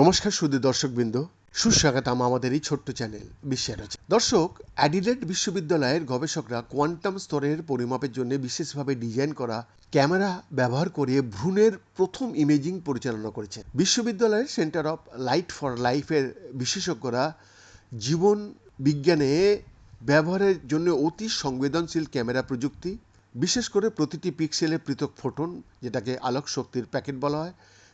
নমস্কার সুদী দর্শকবৃন্দ। সুস্বাগতম আমাদের এই ছোট্ট চ্যানেল, বিশ্বের দর্শক অ্যাডিলেড বিশ্ববিদ্যালয়ের গবেষকরা কোয়ান্টাম স্তরের পরিমাপের জন্য বিশেষভাবে ডিজাইন করা ক্যামেরা ব্যবহার করে ভ্রূণের প্রথম ইমেজিং পরিচালনা করেছেন। বিশ্ববিদ্যালয়ের সেন্টার অফ লাইট ফর লাইফের বিশেষজ্ঞরা জীবন বিজ্ঞানে ব্যবহারের জন্য অতি সংবেদনশীল ক্যামেরা প্রযুক্তি বিশেষ করে প্রতিটি পিক্সেলে পৃথক ফোটন, যেটাকে আলোক শক্তির প্যাকেট বলা হয়,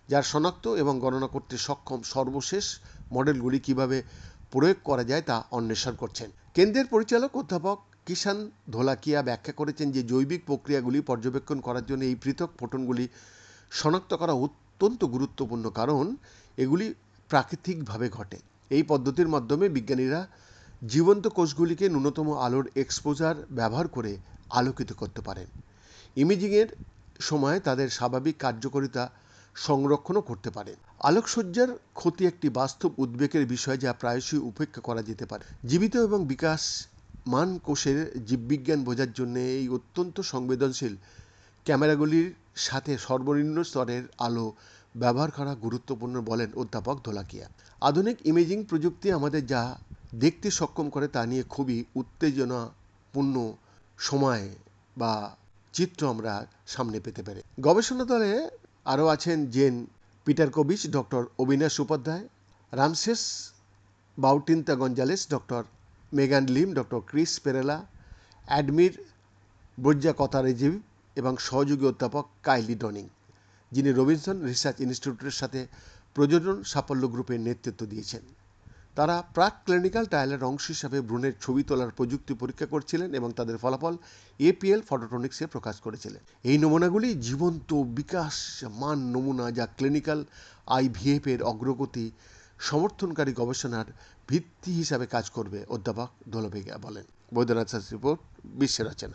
যার শনাক্ত এবং গণনা করতে সক্ষম সর্বশেষ মডেলগুলি কীভাবে প্রয়োগ করা যায় তা অন্বেষণ করছেন। কেন্দ্রের পরিচালক অধ্যাপক কিষান ধোলাকিয়া ব্যাখ্যা করেছেন যে জৈবিক প্রক্রিয়াগুলি পর্যবেক্ষণ করার জন্য এই পৃথক ফোটনগুলি শনাক্ত করা অত্যন্ত গুরুত্বপূর্ণ কারণ এগুলি প্রাকৃতিকভাবে ঘটে। এই পদ্ধতির মাধ্যমে বিজ্ঞানীরা জীবন্ত কোষগুলিকে ন্যূনতম আলোর এক্সপোজার ব্যবহার করে আলোকিত করতে পারেন। ইমেজিংয়ের সময় তাদের স্বাভাবিক কার্যকারিতা সংরক্ষণও করতে পারে আলোকসজ্জার ক্ষতি একটি বাস্তব উদ্বেগের বিষয় যা প্রায়শই উপেক্ষা করা যেতে পারে। জীবিত এবং বিকাশ মান কোষের জীববিজ্ঞান বোঝার জন্য এই অত্যন্ত সংবেদনশীল ক্যামেরাগুলির সাথে সর্বনিম্ন স্তরের আলো ব্যবহার করা গুরুত্বপূর্ণ বলেন অধ্যাপক ধোলাকিয়া আধুনিক ইমেজিং প্রযুক্তি আমাদের যা দেখতে সক্ষম করে তা নিয়ে খুবই উত্তেজনাপূর্ণ সময় বা চিত্র আমরা সামনে পেতে পারি। গবেষণা দলে আরও আছেন Jen Peter Kobich, doctor Abinash Upadhyay, Ramses Bautista Gonzalez, doctor Megan Lim, doctor Chris Perella, Admir ব্রজ্জা কতারেজিভ এবং সহযোগী অধ্যাপক কাইলি ডনিং, যিনি রবিনসন রিসার্চ ইনস্টিটিউটের সাথে প্রযোজন সাফল্য গ্রুপের নেতৃত্ব দিয়েছেন। তারা প্রাক ক্লিনিক্যাল ট্রায়ালের অংশ হিসাবে ভ্রূণের ছবি তোলার প্রযুক্তি পরীক্ষা করছিলেন এবং তাদের ফলাফল এপিএল ফটোটনিক্সে প্রকাশ করেছিলেন। এই নমুনাগুলি জীবন্ত বিকাশ মান নমুনা যা ক্লিনিক্যাল আইভিএফ এর অগ্রগতি সমর্থনকারী গবেষণার ভিত্তি হিসাবে কাজ করবে, অধ্যাপক দোলবেগা বলেন। বৈদ্যনাথ রিপোর্ট বিশ্বের রচনা।